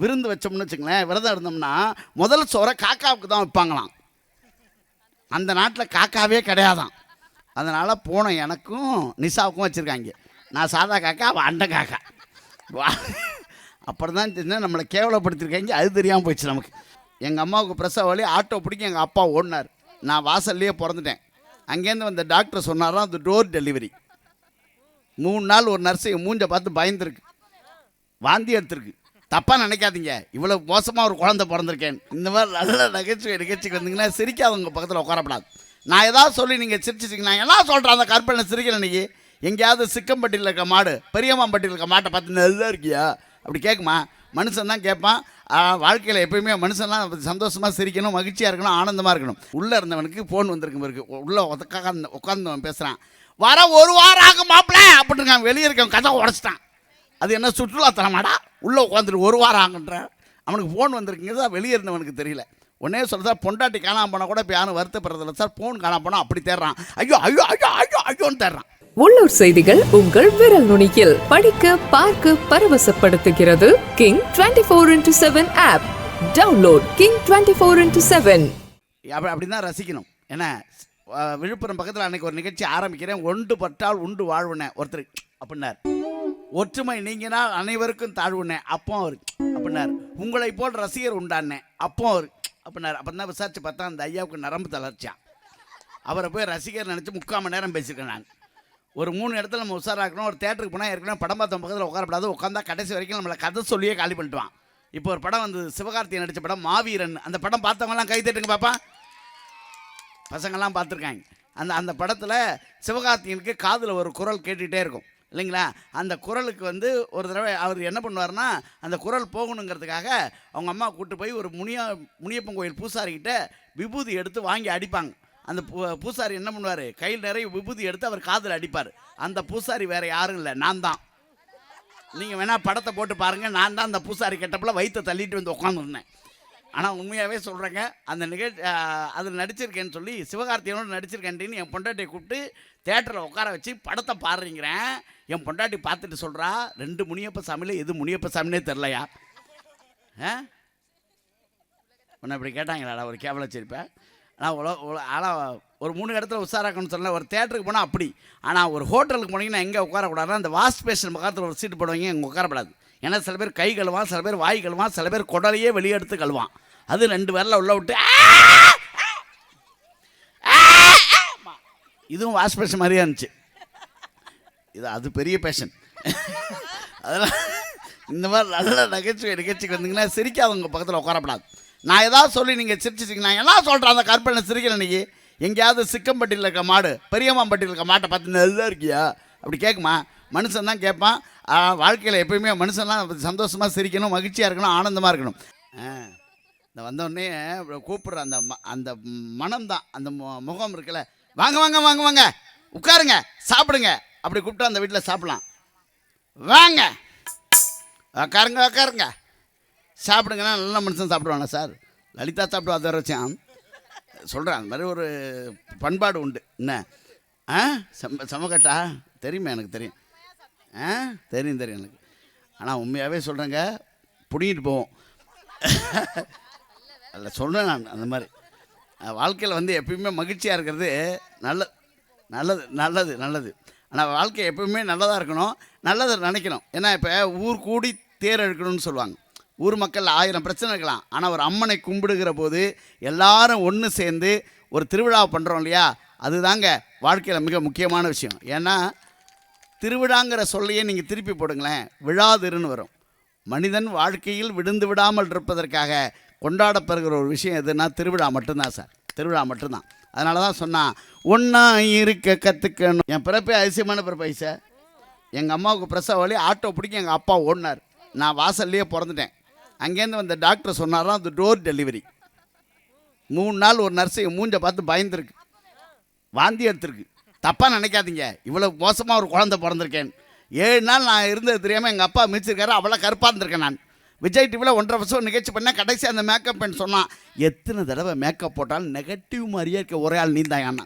விருந்து வச்சோம்னு வச்சுங்களேன் விரதம் இருந்தோம்னா முதல் சோறை காக்காவுக்கு தான் வைப்பாங்களாம். அந்த நாட்டில் காக்காவே கிடையாதான் அதனால் போன எனக்கும் நிசாவுக்கும் வச்சுருக்காங்க. நான் சாதா காக்கா அவள் அண்டை காக்கா. வா. அப்புறம் தான் தெரிஞ்சால் நம்மளை கேவலப்படுத்திருக்காங்க. அது தெரியாமல் போயிடுச்சு நமக்கு. எங்கள் அம்மாவுக்கு பிரசவ வழி ஆட்டோ பிடிக்க எங்கள் அப்பா ஓடினார். நான் வாசல்லையே பிறந்துட்டேன். அங்கேருந்து வந்த டாக்டர் சொன்னாராம் அது டோர் டெலிவரி. மூணு நாள் ஒரு நர்ஸை மூஞ்சை மூஞ்ச பார்த்து பயந்துருக்கு. வாந்தி எடுத்திருக்கு. தப்பாக நினைக்காதீங்க. இவ்வளோ மோசமாக ஒரு குழந்தை பிறந்திருக்கேன். இந்த மாதிரி நல்ல நகைச்சுவை நிகழ்ச்சிக்கு வந்தீங்கன்னா சிரிக்காதவங்க பக்கத்தில் உட்காரப்படாது. நான் ஏதாவது சொல்லி நீங்கள் சிரிச்சிட்டிங்கன்னா எல்லாம் சொல்கிறேன் அந்த கற்பனை சிரிக்கல இன்னைக்கு எங்கேயாவது சிக்கம்பட்டியில் இருக்க மாடு பெரியம்மாம்பட்டியில் இருக்க மாட்டை பார்த்து நல்லா இருக்கியா? அப்படி கேட்குமா மனுஷன் தான் கேட்பான். வாழ்க்கையில் எப்பயுமே மனுஷன்லாம் சந்தோஷமாக சிரிக்கணும் மகிழ்ச்சியாக இருக்கணும் ஆனந்தமாக இருக்கணும். உள்ளே இருந்தவனுக்கு ஃபோன் வந்திருக்கும் இருக்கு உள்ளே உட்காந்து உட்காந்தவன் பேசுகிறான் வர ஒரு வாரம் ஆகும் மாப்பிள்ள அப்படின்னு வெளியே இருக்கவன் கதை உடச்சிட்டான். அது என்ன சுற்றுலாத்தலமாடா? உள்ளே உட்காந்துட்டு ஒரு வாரம் ஆகுன்ற. அவனுக்கு ஃபோன் வந்திருக்குங்க தான் வெளியே இருந்தவனுக்கு தெரியல. உடனே சொல்ல சார் பொண்டாட்டி காணாம போனால் கூட இப்போ யாரும் வருத்தப்படுறதில்ல சார் ஃபோன் காணாம போனால் அப்படி தேடுறான். ஐயோ ஐயோ ஐயோ ஐயோ ஐயோன்னு தேடுறான். உள்ளூர் செய்திகள் உங்கள் விரல் நுனியில் படிக்க பார்க்க பரவசப்படுத்துகிறது King twenty four into seven app download King twenty four into seven அப்படி அப்படி தான் ரசிக்கணும் அஹ், விழுப்புரம் பக்கத்தில் அன்னைக்கு ஒரு நிகழ்ச்சி ஆரம்பிக்கிறேன். ஒன்று பட்டால் உண்டு வாழ்வுனே. ஒருத்தர் அப்படின்னார். ஒற்றுமை நீங்கினால் அனைவருக்கும் தாழ்வுனே அப்போ அவர் அப்படின்னார். உங்களை போல் ரசிகர் உண்டானே அப்போ அவர் அப்படின்னார். அப்போ தான் விசாரிச்சு பார்த்தா அந்த ஐயாவுக்கு நரம்பு தளர்ச்சியான் அவரை போய் ரசிகர் நினச்சி முக்கால் மணி நேரம் பேசியிருக்கேன் நான். ஒரு மூணு இடத்துல நம்ம உஷாராக்கணும் ஒரு தேட்டருக்கு போனால் ஏற்கனவே படம் பார்த்த பக்கத்தில் உட்காரப்படாது உட்காந்தா கடைசி வரைக்கும் நம்மளை கதை சொல்லியே காலி பண்ணிட்டுவான். இப்போ ஒரு படம் வந்து சிவகார்த்திகேயன் நடித்த படம் மாவீரன். அந்த படம் பார்த்தவங்கலாம் கை தட்டுங்க பாப்பா. பசங்கள்லாம் பார்த்துருக்காங்க. அந்த அந்த படத்தில் சிவகார்த்திகனுக்கு காதில் ஒரு குரல் கேட்டுகிட்டே இருக்கும். இல்லைங்களா? அந்த குரலுக்கு வந்து ஒரு தடவை அவர் என்ன பண்ணுவார்னா அந்த குரல் போகணுங்கிறதுக்காக அவங்க அம்மா கூட்டு போய் ஒரு முனியா முனியப்பன் கோயில் பூசாரிக்கிட்ட விபூதி எடுத்து வாங்கி அடிப்பாங்க. அந்த பூ- பூசாரி என்ன பண்ணுவார்? கையில் நிறைய விபூதி எடுத்து அவர் காதில் அடிப்பார். அந்த பூசாரி வேறு யாரும் இல்லை. நான் தான். நீங்கள் வேணால் படத்தை போட்டு பாருங்கள் நான் தான் அந்த பூசாரி கெட்டப்பில் வயிற்றை தள்ளிட்டு வந்து உட்காந்துருந்தேன் ஆனால் உண்மையாகவே சொல்கிறேங்க அந்த நிகழ்ச்சி அதில் நடிச்சிருக்கேன்னு சொல்லி சிவகார்த்தியனோடு நடிச்சிருக்கேன்ட்டு என் பொண்டாட்டியை கூப்பிட்டு தேட்டரில் உட்கார வச்சு படத்தை பாடுறீங்கிறேன். என் பொண்டாட்டி பார்த்துட்டு சொல்கிறா ரெண்டு முனியப்ப சாமியில் எது முனியப்ப சாமினே தெரிலையா ஆ? உன்னை இப்படி கேட்டாங்களாடா ஒரு கேவல வச்சிருப்பேன் ஆனால் உல உல ஆனால் ஒரு மூணு இடத்துல உஷாராக்கணும்னு சொல்லல ஒரு தேட்டருக்கு போனால் அப்படி. ஆனால் ஒரு ஹோட்டலுக்கு போனீங்கன்னா எங்கே உட்காரக்கூடாதுன்னா அந்த வாஷ் பேஷன் பக்கத்தில் ஒரு சீட்டு போடுவாங்க அங்கே உட்காரப்படாது. ஏன்னா சில பேர் கை கழுவான் சில பேர் வாய் கழுவான் சில பேர் குடலையே வெளியே எடுத்து கழுவான் அது ரெண்டு பேரில் உள்ள விட்டு இதுவும் வாஷ் பேஷன் மாதிரியே இருந்துச்சு இது அது பெரிய பேஷன் அதெல்லாம் இந்த மாதிரி நல்ல நகைச்சுவை நிகழ்ச்சிக்கு வந்தீங்கன்னா சிரிக்காதவங்க பக்கத்தில் உட்காரப்படாது நான் ஏதாவது சொல்லி நீங்கள் சிரிச்சிட்டிங்கன்னா என்ன சொல்கிறேன் அந்த கற்பனை சிரிக்கல நீ எங்கேயாவது சிக்கம்பட்டியில் இருக்க மாடு பெரியம்மாம்பட்டியில் இருக்க மாட்டை பார்த்து நல்லா இருக்கியா அப்படி கேட்குமா மனுஷன் தான் கேட்பான் வாழ்க்கையில் எப்பயுமே மனுஷன்லாம் சந்தோஷமாக சிரிக்கணும் மகிழ்ச்சியாக இருக்கணும் ஆனந்தமாக இருக்கணும். ஆ இந்த வந்தோடனே கூப்பிட்ற அந்த ம- அந்த மனம் தான் அந்த மு- முகம் இருக்குல்ல. வாங்க வாங்க வாங்க வாங்க. உட்காருங்க சாப்பிடுங்க. அப்படி கூப்பிட்டா அந்த வீட்டில் சாப்பிடலாம். வாங்க. உட்காருங்க உட்காருங்க. சாப்பிடுங்கன்னா நல்ல மனுஷன் சாப்பிடுவானா சார்? லலிதா சாப்பிடுவா அதை சொல்கிறேன் அந்த மாதிரி ஒரு பண்பாடு உண்டு. என்ன? ஆ செம்ம சமக்கட்டா தெரியுமே எனக்கு தெரியும். ஆ? தெரியும் தெரியும் எனக்கு. ஆனால் உண்மையாகவே சொல்கிறேங்க பிடிங்கிட்டு போவோம். அதில் சொல்கிறேன் நான் அந்த மாதிரி. வாழ்க்கையில் வந்து எப்பயுமே மகிழ்ச்சியாக இருக்கிறது நல்ல நல்லது நல்லது நல்லது. ஆனால் வாழ்க்கை எப்பவுமே நல்லதாக இருக்கணும் நல்லதை நினைக்கணும். ஏன்னா இப்போ ஊர் கூடி தேர் எடுக்கணும்னு சொல்லுவாங்க. ஊர் மக்கள் ஆயிரம் பிரச்சனை இருக்கலாம். ஆனால் ஒரு அம்மனை கும்பிடுகிற போது எல்லாரும் ஒன்று சேர்ந்து ஒரு திருவிழா பண்ணுறோம் இல்லையா? அதுதாங்க வாழ்க்கையில் மிக முக்கியமான விஷயம். ஏன்னா திருவிழாங்கிற சொல்லையே நீங்கள் திருப்பி போடுங்களேன். விழாதிருன்னு வரும். மனிதன் வாழ்க்கையில் விழுந்து விடாமல் இருப்பதற்காக கொண்டாடப்படுகிற ஒரு விஷயம் எதுனா திருவிழா மட்டும்தான் சார். திருவிழா மட்டும்தான். அதனால தான் சொன்னான் ஒன்றா இருக்க கற்றுக்கணும் என் பிறப்பே அதிசயமான பிறப்பை சார். எங்கள் அம்மாவுக்கு பிரசவ வழி ஆட்டோ பிடிக்க எங்கள் அப்பா ஓடினார். நான் வாசல்லையே பிறந்துட்டேன். அங்கேருந்து வந்த டாக்டர் சொன்னாராம் அது டோர் டெலிவரி. மூணு நாள் ஒரு நர்ஸை மூஞ்சை மூஞ்ச பார்த்து பயந்துருக்கு. வாந்தி எடுத்திருக்கு. தப்பாக நினைக்காதீங்க. இவ்வளோ மோசமாக ஒரு குழந்தை பிறந்திருக்கேன். ஏழு நாள் நான் இருந்தது தெரியாமல் எங்கள் அப்பா மிச்சிருக்காரு அவ்வளோ கருப்பாக இருந்திருக்கேன் நான். விஜய் டிவியில் ஒன்றரை வருஷம் நிகழ்ச்சி பண்ணேன் கடைசி அந்த மேக்கப் பெண் சொன்னான் எத்தனை தடவை மேக்கப் போட்டாலும் நெகட்டிவ் மாதிரியே இருக்க ஒரே ஆள் நீ தான்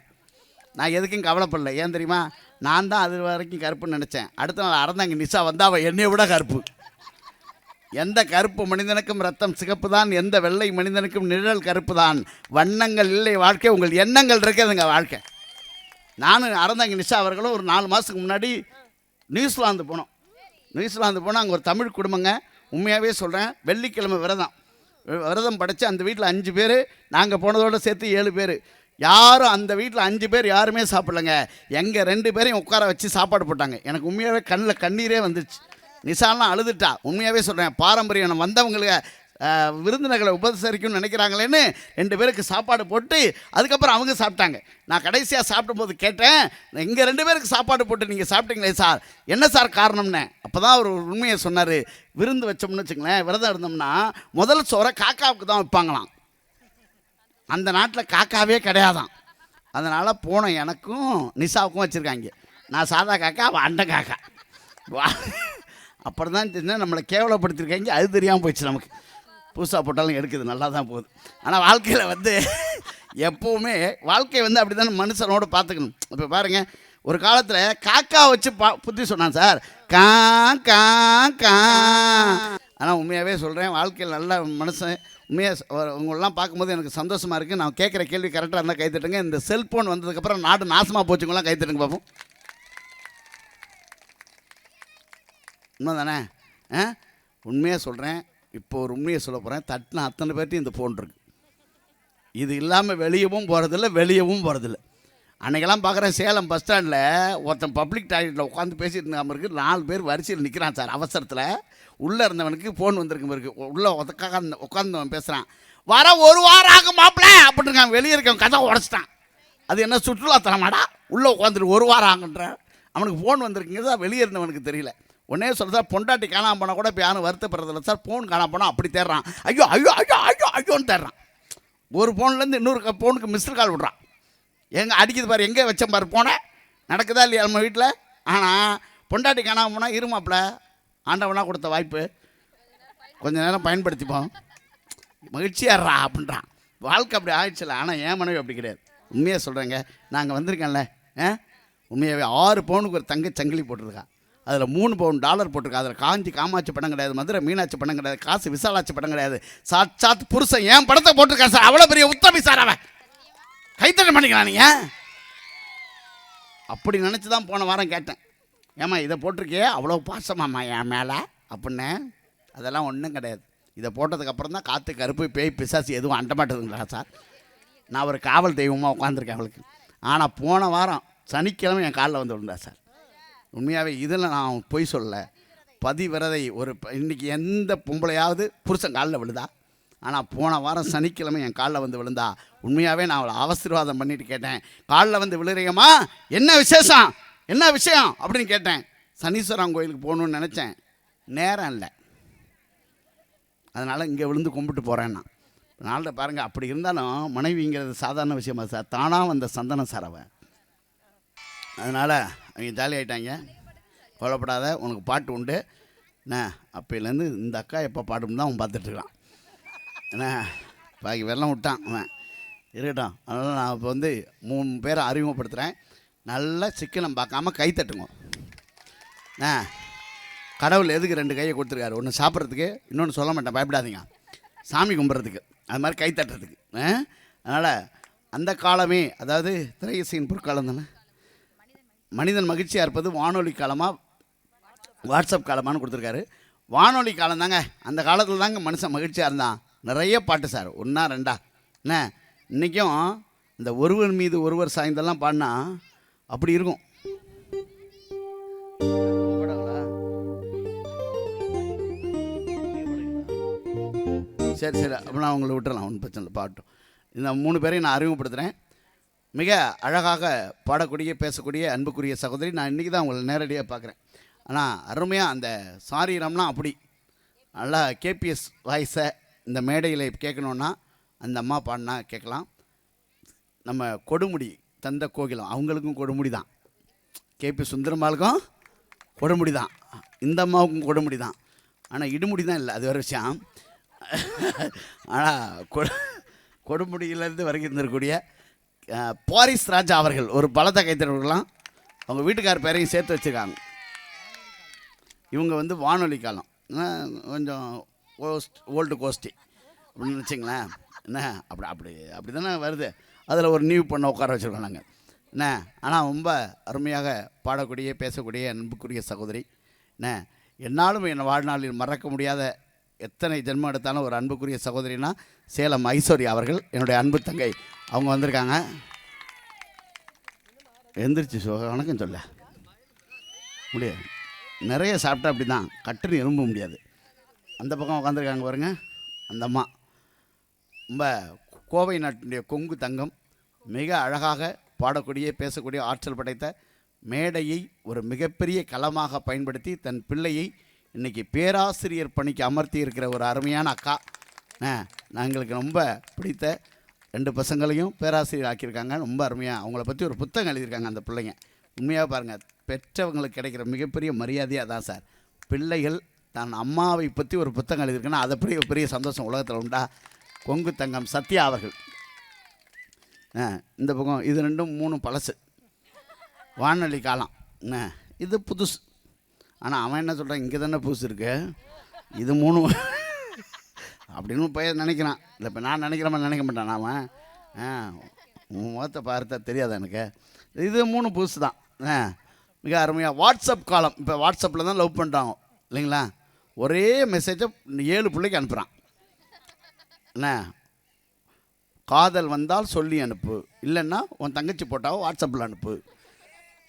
நான் எதுக்கும் கவலைப்படல. ஏன் தெரியுமா? நான் தான் அது வரைக்கும் கருப்புன்னு நினச்சேன். அடுத்த நாள் அறந்தாங்க நிஷா வந்தால் அவள் என்னைய விட கருப்பு. எந்த கருப்பு மனிதனுக்கும் ரத்தம் சிகப்பு தான் எந்த வெள்ளை மனிதனுக்கும் நிழல் கருப்பு தான் வண்ணங்கள் இல்லை வாழ்க்கை உங்கள் எண்ணங்கள் இருக்குதுங்க வாழ்க்கை. நானும் அறந்தாங்க நிஷா அவர்களும் ஒரு நாலு மாதத்துக்கு முன்னாடி நியூசிலாந்து போனோம். நியூசிலாந்து போனால் அங்கே ஒரு தமிழ் குடும்பங்க. உண்மையாகவே சொல்கிறேன் வெள்ளிக்கிழமை விரதம். விரதம் படைத்து அந்த வீட்டில் அஞ்சு பேர் நாங்கள் போனதோட சேர்த்து ஏழு பேர். யாரும் அந்த வீட்டில் அஞ்சு பேர் யாருமே சாப்பிடலங்க. எங்கள் ரெண்டு பேரையும் உட்கார வச்சு சாப்பாடு போட்டாங்க. எனக்கு உண்மையாகவே கண்ணில் கண்ணீரே வந்துச்சு நிசாலாம் அழுதுட்டா. உண்மையாகவே சொல்கிறேன் பாரம்பரியம் வந்தவங்களுக்கு விருந்தினர்களை உபசரிக்கணும்னு நினைக்கிறாங்களேன்னு ரெண்டு பேருக்கு சாப்பாடு போட்டு அதுக்கப்புறம் அவங்க சாப்பிட்டாங்க. நான் கடைசியாக சாப்பிடும்போது கேட்டேன் எங்கள் ரெண்டு பேருக்கு சாப்பாடு போட்டு நீங்கள் சாப்பிட்டீங்களே சார்? என்ன சார் காரணம்னு? அப்போ தான் அவர் உண்மையை சொன்னார். விருந்து வச்சோம்னு வச்சுங்களேன் விரதம் இருந்தோம்னா முதல் சோறை காக்காவுக்கு தான் வைப்பாங்களாம். அந்த நாட்டில் காக்காவே கிடையாதான் அதனால் போன எனக்கும் நிஷாவுக்கும் வச்சுருக்காங்க. நான் சாதா காக்கா அவள் அண்டை காக்கா. வா- அப்புறம் தான் தெரிஞ்சால் நம்மளை கேவலப்படுத்திருக்காங்க அது தெரியாமல் போயிடுச்சு நமக்கு. புதுசாக போட்டாலும் எடுக்குது நல்லா தான் போகுது. ஆனால் வாழ்க்கையில் வந்து எப்போவுமே வாழ்க்கை வந்து அப்படி தானே மனுஷனோட பார்த்துக்கணும் இப்போ பாருங்கள் ஒரு காலத்தில் காக்கா வச்சு பா புத்தி சொன்னான் சார். கா கா கா. ஆனால் உண்மையாகவே சொல்கிறேன் வாழ்க்கையில் நல்ல மனுஷன் உண்மையாக உங்களெலாம் பார்க்கும்போது எனக்கு சந்தோஷமாக இருக்குது நான் கேட்குற கேள்வி கரெக்டாக இருந்தால் கைத்தட்டுங்க இந்த செல்ஃபோன் வந்ததுக்கப்புறம் நாடு நாசமாக போச்சுங்களாம் கைத்தட்டுங்க பார்ப்போம் உண்மை தானே ஆ? உண்மையாக சொல்கிறேன் இப்போ ஒரு உண்மையை சொல்ல போகிறேன் தட்டின அத்தனை பேர்ட்டையும் இந்த ஃபோன் இருக்கு. இது இல்லாமல் வெளியவும் போகிறதில்ல வெளியவும் போகிறதில்ல அன்னைக்கெல்லாம் பார்க்குறேன் சேலம் பஸ் ஸ்டாண்டில் ஒருத்தன் பப்ளிக் டாய்லெட்டில் உட்காந்து பேசிட்டு இருக்காம இருக்கு. நாலு பேர் வரிசையில் நிற்கிறான் சார் அவசரத்தில். உள்ளே இருந்தவனுக்கு ஃபோன் வந்திருக்கு இருக்கு உள்ளே உட்காந்து உட்காந்தவன் பேசுகிறான் வர ஒரு வாரம் ஆகும் மாப்பிள்ள அப்படின்றான் வெளியே இருக்கவன் கதை உடச்சிட்டான். அது என்ன சுற்றுலாத்தலமாடா? உள்ளே உட்காந்துட்டு ஒரு வாரம் ஆகுன்ற. அவனுக்கு ஃபோன் வந்திருக்குங்கிறது வெளியே இருந்தவனுக்கு தெரியல. உடனே சொல்ல சார் பொண்டாட்டி காணாமல் போனால் கூட இப்போ யாரும் வருத்தப்படுறதில்ல சார் ஃபோன் காணாமல் போனால் அப்படி தேடுறான். ஐயோ ஐயோ ஐயோ ஐயோ ஐயோன்னு தேடுறான். ஒரு ஃபோன்லேருந்து இன்னொரு ஃபோனுக்கு மிஸ்டர் கால் விட்றான். எங்கே அடிக்குது பாரு எங்கே வச்சேன் பாரு போனேன் நடக்குதா இல்லையா நம்ம வீட்டில் ஆனால் பொண்டாட்டி காணாமல் போனால் இருமாப்பில் ஆண்டவனாக கொடுத்த வாய்ப்பு. கொஞ்ச நேரம் பயன்படுத்திப்போம். மகிழ்ச்சியாடுறா அப்படின்றான். வாழ்க்கை அப்படி ஆயிடுச்சுல ஆனால் ஏன் மனைவி அப்படி கிடையாது. உண்மையாக சொல்கிறேங்க நாங்கள் வந்திருக்கேன்ல ஆ? உண்மையாகவே ஆறு பவுனுக்கு ஒரு தங்க சங்கிலி போட்டிருக்கா. அதில் மூணு பவுன் டாலர் போட்டிருக்கு. அதில் காஞ்சி காமாட்சி படம் கிடையாது மதுரை மீனாட்சி படம் கிடையாது காசு விசாலாட்சி படம் கிடையாது. சாட்சாத் புருஷன் என் படத்தை போட்டிருக்கான் சார்? அவ்வளோ பெரிய உத்தமி சார் அவன். கைத்தட்ட பண்ணிக்கலாம் நீங்கள் அப்படி நினச்சி தான் போன வாரம் கேட்டேன். ஏம்மா இதை போட்டிருக்கியே? அவ்வளோ பாசமாம்மா என் மேலே. அப்படின்னு. அதெல்லாம் ஒன்றும் கிடையாது. இதை போட்டதுக்கப்புறம் தான் காற்று கருப்பு பேய் பிசாசு எதுவும் அண்டமாட்டதுங்களா சார்? நான் ஒரு காவல் தெய்வமாக உட்காந்துருக்கேன் அவளுக்கு. ஆனால் போன வாரம் சனிக்கிழமை என் காலில் வந்து விழுந்தா சார். உண்மையாகவே இதில் நான் பொய் சொல்லலை. பதிவிரதை ஒரு ப- எந்த பொம்பளையாவது புருஷன் காலில் விழுதா ஆனால் போன வாரம் சனிக்கிழமை என் காலில் வந்து விழுந்தா உண்மையாகவே நான் அவளை அவசீர்வாதம் பண்ணிட்டு கேட்டேன். காலில் வந்து விழுறீங்கம்மா என்ன விசேஷம்? என்ன விஷயம்? அப்படின்னு கேட்டேன். சனீஸ்வரன் கோயிலுக்கு போகணுன்னு நினச்சேன். நேரம் இல்லை. அதனால் இங்கே விழுந்து கும்பிட்டு போகிறேன் நான் நாளில் பாருங்கள் அப்படி இருந்தாலும் மனைவிங்கிறது சாதாரண விஷயமா சார்? தானாக வந்த சந்தனம் சார் அதனால் அவங்க ஜாலி ஆகிட்டாங்க கவலைப்படாத உனக்கு பாட்டு உண்டு. என்ன அப்போலேருந்து இந்த அக்கா எப்போ பாடும் தான் அவன் பார்த்துட்ருக்கான். என்ன பாக்கி வெள்ளம் விட்டான் அவன். இருக்கட்டும் அதனால் நான் இப்போ வந்து மூணு பேரை அறிமுகப்படுத்துகிறேன் நல்ல சிக்கனம் பார்க்காம கை தட்டுங்க. ஆ கடவுள் எதுக்கு ரெண்டு கையை கொடுத்துருக்காரு? ஒன்று சாப்பிட்றதுக்கு இன்னொன்று சொல்ல மாட்டேன் பயப்படாதீங்க. சாமி கும்பிட்றதுக்கு அது மாதிரி கை தட்டுறதுக்கு. அதனால் அந்த காலமே அதாவது திரையசையின் பொற்காலம் தானே? மனிதன் மகிழ்ச்சியாக இருப்பது வானொலி காலமாக வாட்ஸ்அப் காலமானு கொடுத்துருக்காரு. வானொலி காலம் தாங்க. அந்த காலத்தில் தாங்க மனுஷன் மகிழ்ச்சியாக இருந்தான். நிறைய பாட்டு சார். ஒன்றா ரெண்டா. என்ன? இன்றைக்கும் இந்த ஒருவர் மீது ஒருவர் சாய்ந்தெல்லாம் பாடினா அப்படி இருக்கும். சரி சரி. அப்போ நான் விட்டுறலாம். ஒன்றும் பிரச்சனை இல்லை. பாட்டும். இந்த மூணு பேரையும் நான் அறிமுகப்படுத்துகிறேன் மிக அழகாக பாடக்கூடிய பேசக்கூடிய அன்புக்குரிய சகோதரி. நான் இன்றைக்கி தான் உங்களை நேரடியாக பார்க்குறேன். ஆனால் அருமையாக அந்த சாரீரம்லாம் அப்படி நல்லா கேபிஎஸ் வாய்ஸை இந்த மேடையில் கேட்கணுன்னா அந்த அம்மா பாடினா கேட்கலாம். நம்ம கொடுமுடி தந்த கோகிலம் அவங்களுக்கும் கொடுமுடி தான். கேபி சுந்தரம்மாளுக்கும் கொடுமுடி தான். இந்த அம்மாவுக்கும் கொடுமுடி தான். ஆனால் இடுமுடி தான் இல்லை அது வேறு விஷயம். ஆனால் கொ கொடுமுடியிலேருந்து வருகின்றக்கூடிய பாரிஸ் ராஜா அவர்கள் ஒரு பலத்த கைத்தறவர்களாம் அவங்க வீட்டுக்கார பேரையும் சேர்த்து வச்சுருக்காங்க. இவங்க வந்து வானொலி காலம். கொஞ்சம் கோஸ்ட் ஓல்டு கோஸ்டி அப்படின்னு வச்சுங்களேன் என்ன அப்படி அப்படி அப்படி தானே வருது. அதில் ஒரு நியூ பண்ண உட்கார வச்சுருக்கோம் நாங்கள் என்ன ஆனால் ரொம்ப அருமையாக பாடக்கூடிய பேசக்கூடிய அன்புக்குரிய சகோதரி. என்ன என்னாலும் என் வாழ்நாளில் மறக்க முடியாத எத்தனை ஜென்மம் எடுத்தாலும் ஒரு அன்புக்குரிய சகோதரினா சேலம் ஐஸ்வர்யா அவர்கள் என்னுடைய அன்பு தங்கை. அவங்க வந்திருக்காங்க. எந்திரிச்சு சோ வணக்கம் சொல்ல. முடியாது. நிறைய சாப்பிட்டா அப்படி தான் கட்டுன்னு எறும்ப முடியாது. அந்த பக்கம் உட்காந்துருக்காங்க பாருங்க. அந்த அம்மா. ரொம்ப கோவை நாட்டினுடைய கொங்கு தங்கம். மிக அழகாக பாடக்கூடிய பேசக்கூடிய ஆற்றல் படைத்த மேடையை ஒரு மிகப்பெரிய களமாக பயன்படுத்தி தன் பிள்ளையை இன்னைக்கு பேராசிரியர் பணிக்கு அமர்த்தி இருக்கிற ஒரு அருமையான அக்கா. நான் எங்களுக்கு ரொம்ப பிடித்த ரெண்டு பசங்களையும் பேராசிரியர் ஆக்கியிருக்காங்க. ரொம்ப அருமையாக அவங்கள பற்றி ஒரு புத்தகம் எழுதியிருக்காங்க அந்த பிள்ளைங்க. உண்மையாக பாருங்கள் பெற்றவங்களுக்கு கிடைக்கிற மிகப்பெரிய மரியாதையாக தான் சார். பிள்ளைகள் தன் அம்மாவை பற்றி ஒரு புத்தகம் எழுதியிருக்குன்னா அதை பெரிய பெரிய சந்தோஷம் உலகத்தில் உண்டா? கொங்கு தங்கம் சத்யா அவர்கள். ஆ, இந்த பக்கம் இது ரெண்டும் மூணு பழசு. வானொலி காலம். இது புதுசு. ஆனால் அவன் என்ன சொல்கிறான் இங்கே தானே புதுசு இருக்கு. இது மூணு அப்படின்னு போய் நினைக்கிறான். இல்லை இப்போ நான் நினைக்கிற மாதிரி நினைக்க மாட்டேன் அவன் ஆ உன் முகத்தை பார்த்தா தெரியாது எனக்கு? இது மூணு புதுசு தான். ஆ மிக அருமையாக வாட்ஸ்அப் காலம் இப்போ வாட்ஸ்அப்பில் தான் லவ் பண்ணுறாங்க இல்லைங்களா? ஒரே மெசேஜை ஏழு பிள்ளைக்கு அனுப்புகிறான் என்ன? காதல் வந்தால் சொல்லி அனுப்பு. இல்லைன்னா உன் தங்கச்சி போட்டாவோ வாட்ஸ்அப்பில் அனுப்பு.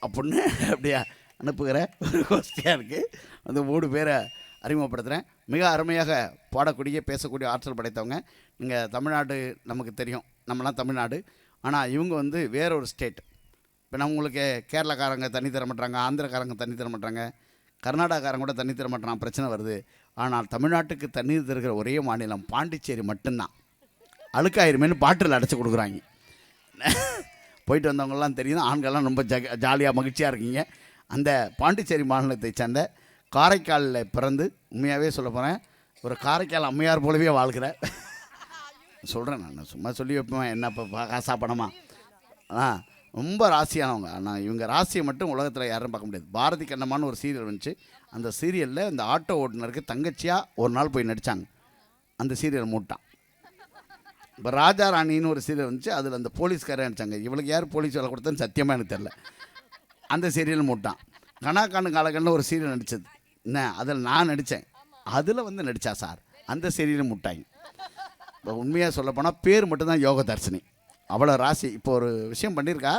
அப்படின்னு அப்படியா அனுப்புகிற ஒரு கோஷ்டியாக இருக்குது அந்த மூணு பேரை அறிமுகப்படுத்துகிறேன் மிக அருமையாக பாடக்கூடிய பேசக்கூடிய ஆற்றல் படைத்தவங்க. இங்கே தமிழ்நாடு நமக்கு தெரியும். நம்மலாம் தமிழ்நாடு. ஆனால் இவங்க வந்து வேற ஒரு ஸ்டேட். இப்போ நம்ம உங்களுக்கு கேரளாக்காரங்க தண்ணி தர மாட்டாங்க ஆந்திரக்காரங்க தண்ணி தர மாட்டாங்க கர்நாடகாக்காரங்க கூட தண்ணி தர மாட்டான் பிரச்சனை வருது. ஆனால் தமிழ்நாட்டுக்கு தண்ணீர் தருகிற ஒரே மாநிலம் பாண்டிச்சேரி மட்டும்தான். அழுக்காயிருமேனு பாட்டில் அடைச்சி கொடுக்குறாங்க. போயிட்டு வந்தவங்கெல்லாம் தெரியும். ஆண்கள்லாம் ரொம்ப ஜக ஜாலியாக மகிழ்ச்சியாக இருக்கீங்க. அந்த பாண்டிச்சேரி மாநிலத்தை சேர்ந்த காரைக்காலில் பிறந்து உண்மையாகவே சொல்ல போகிறேன் ஒரு காரைக்கால் அம்மையார் போலவே வாழ்கிறேன் சொல்கிறேன் நான் சும்மா சொல்லி வைப்பேன் என்ன இப்போ காசா பணமா? ஆ ரொம்ப ராசியானவங்க. ஆனால் இவங்க ராசியை மட்டும் உலகத்தில் யாரும் பார்க்க முடியாது. பாரதி கண்ணம்மான்னு ஒரு சீரியல் வந்துச்சு. அந்த சீரியலில் இந்த ஆட்டோ ஓட்டுநருக்கு தங்கச்சியாக ஒரு நாள் போய் நடித்தாங்க அந்த சீரியல் மூட்டான். இப்போ ராஜா ராணின்னு ஒரு சீரியல் வந்துச்சு. அதில் அந்த போலீஸ்காரன் நடிச்சாங்க இவளுக்கு யார் போலீஸ் வேலை கொடுத்தேன்னு சத்தியமாக எனக்கு தெரில அந்த சீரியல் மூட்டான். கணாக்கானு காலக்கண்ணில் ஒரு சீரியல் நடித்தது என்ன அதில் நான் நடித்தேன். அதில் வந்து நடித்தா சார். அந்த சரீரம் முட்டாங்க இப்போ உண்மையாக சொல்லப்போனால் பேர் மட்டும்தான் யோக தர்ஷினி அவ்வளோ ராசி இப்போ ஒரு விஷயம் பண்ணியிருக்கா.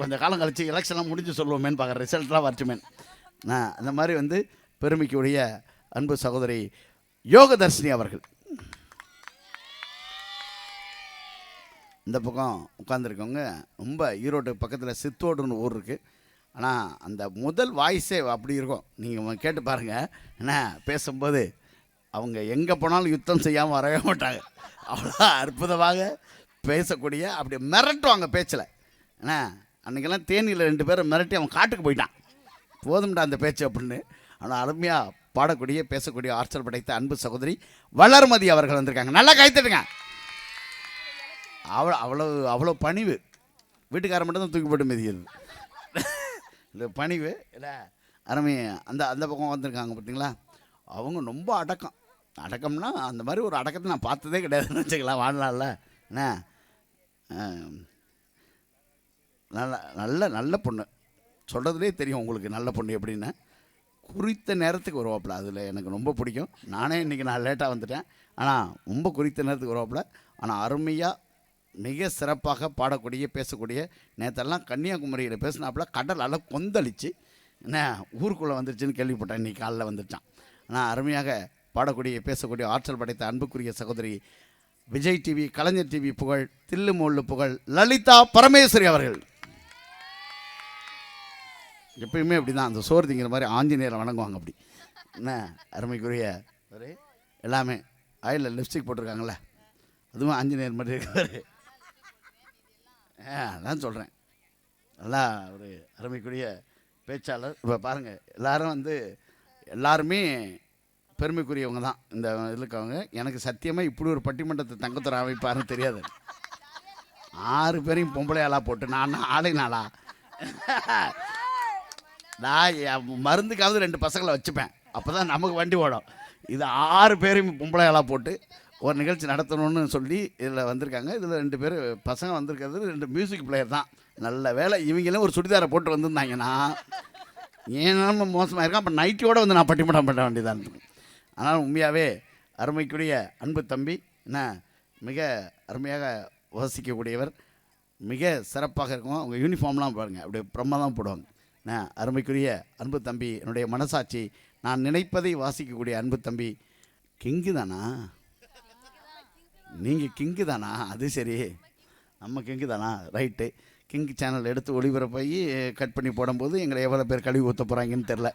கொஞ்சம் காலம் கழித்து எலெக்ஷன்லாம் முடிஞ்சு சொல்லுவோமேன்னு பார்க்குற ரிசல்ட்லாம் வரட்டுமேன் நான் அந்த மாதிரி வந்து பெருமைக்குரிய அன்பு சகோதரி யோக தர்ஷினி அவர்கள். இந்த பக்கம் உட்காந்துருக்கவங்க ரொம்ப ஈரோடு பக்கத்தில் சித்தோடுன்னு ஊர் இருக்குது ஆனால் அந்த முதல் வாய்ஸே அப்படி இருக்கும். நீங்கள் கேட்டு பாருங்கள் என்ன பேசும்போது அவங்க எங்கே போனாலும் யுத்தம் செய்யாமல் வரவே மாட்டாங்க. அவ்வளோ அற்புதமாக பேசக்கூடிய அப்படி மிரட்டுவாங்க பேச்சில். என்ன அன்றைக்கெல்லாம் தேனியில் ரெண்டு பேரும் மிரட்டி அவன் காட்டுக்கு போயிட்டான். போதும்டா அந்த பேச்சு அப்படின்னு. ஆனால் அருமையாக பாடக்கூடிய பேசக்கூடிய ஆற்றல் படைத்த அன்பு சகோதரி வளர்மதி அவர்கள் வந்திருக்காங்க. நல்லா கைத்துட்டுங்க அவ்வளோ அவ்வளோ அவ்வளோ பணிவு. வீட்டுக்காரன் மட்டும் தான் தூக்கி போட்டு மிதிக்கிறது. இந்த பணிவு இல்லை அருமை அந்த அந்த பக்கம் வந்திருக்காங்க பார்த்தீங்களா அவங்க ரொம்ப அடக்கம். அடக்கம்னா அந்த மாதிரி ஒரு அடக்கத்தை நான் பார்த்ததே கிடையாதுன்னு வச்சுக்கலாம் வாழலாம்ல என்ன? நல்ல நல்ல நல்ல பொண்ணு. சொல்கிறதுலே தெரியும் உங்களுக்கு நல்ல பொண்ணு எப்படின்னு. குறித்த நேரத்துக்கு வருவாப்புல அதில் எனக்கு ரொம்ப பிடிக்கும். நானே இன்றைக்கி நான் லேட்டாக வந்துட்டேன். ஆனால் ரொம்ப குறித்த நேரத்துக்கு வருவாப்புல. ஆனால் அருமையாக மிக சிறப்பாக பாடக்கூடிய பேசக்கூடிய நேற்றெல்லாம் கன்னியாகுமரியில் பேசினாப்புல கடல் அலை கொந்தளிச்சு என்ன ஊருக்குள்ளே வந்துருச்சுன்னு கேள்விப்பட்டேன். இன்றைக்கி காலைல வந்துட்டான் ஆனால் அருமையாக பாடக்கூடிய பேசக்கூடிய ஆற்றல் படைத்த அன்புக்குரிய சகோதரி விஜய் டிவி கலைஞர் டிவி புகழ் தில்லு முள்ளு புகழ் லலிதா பரமேஸ்வரி அவர்கள். எப்பயுமே அப்படி தான் அந்த சோறு திங்கிற மாதிரி ஆஞ்சநேயரை வணங்குவாங்க அப்படி. என்ன அருமைக்குரிய ஒரு எல்லாமே ஆயிலில் லிப்ஸ்டிக் போட்டிருக்காங்களே அதுவும் ஆஞ்சநேயர் மாதிரி இருக்காரு. அதான் சொல்கிறேன் நல்லா ஒரு அருமைக்குரிய பேச்சாளர். இப்போ பாருங்கள் எல்லாரும் வந்து எல்லாருமே பெருமைக்குரியவங்க தான். இந்த இருக்கவங்க. எனக்கு சத்தியமாக இப்படி ஒரு பட்டிமன்றத்தை தங்கத்துறை அமைப்பாருன்னு தெரியாது. ஆறு பேரையும் பொம்பளை ஆளா போட்டு நான் ஆளை நாளா நான் மருந்துக்காவது ரெண்டு பசங்களை வச்சுப்பேன். அப்போ தான் நமக்கு வண்டி ஓடும். இது ஆறு பேரையும் பொம்பளை ஆளாக போட்டு ஒரு நிகழ்ச்சி நடத்தணும்னு சொல்லி இதில் வந்திருக்காங்க. இதில் ரெண்டு பேர் பசங்க வந்திருக்கிறது ரெண்டு மியூசிக் பிளேயர் தான். நல்ல வேலை இவங்களும் ஒரு சுடிதாரை போட்டு வந்திருந்தாங்கன்னா ஏன் நம்ம மோசமாக இருக்கும்? அப்போ நைட்டியோடு வந்து நான் பட்டிமடம் பண்ண வேண்டியதாக இருந்தது. ஆனால் உண்மையாகவே அருமைக்குரிய அன்பு தம்பி என்ன மிக அருமையாக வாசிக்கக்கூடியவர் மிக சிறப்பாக இருக்கும் அவங்க யூனிஃபார்ம்லாம் பாருங்கள் அப்படியே பிரமாதம் போடுவாங்க. என்ன அருமைக்குரிய அன்பு தம்பி என்னுடைய மனசாட்சி நான் நினைப்பதை வாசிக்கக்கூடிய அன்பு தம்பி கிங்கு தானா நீங்கள் கிங்கு தானா? அது சரி. நம்ம கிங்கு தானா? ரைட்டு. கிங்கு சேனல் எடுத்து ஒளிபரப்பாகி கட் பண்ணி போடும்போது எங்களை எவ்வளோ பேர் கழுவி ஊற்ற போகிறாங்கன்னு தெரில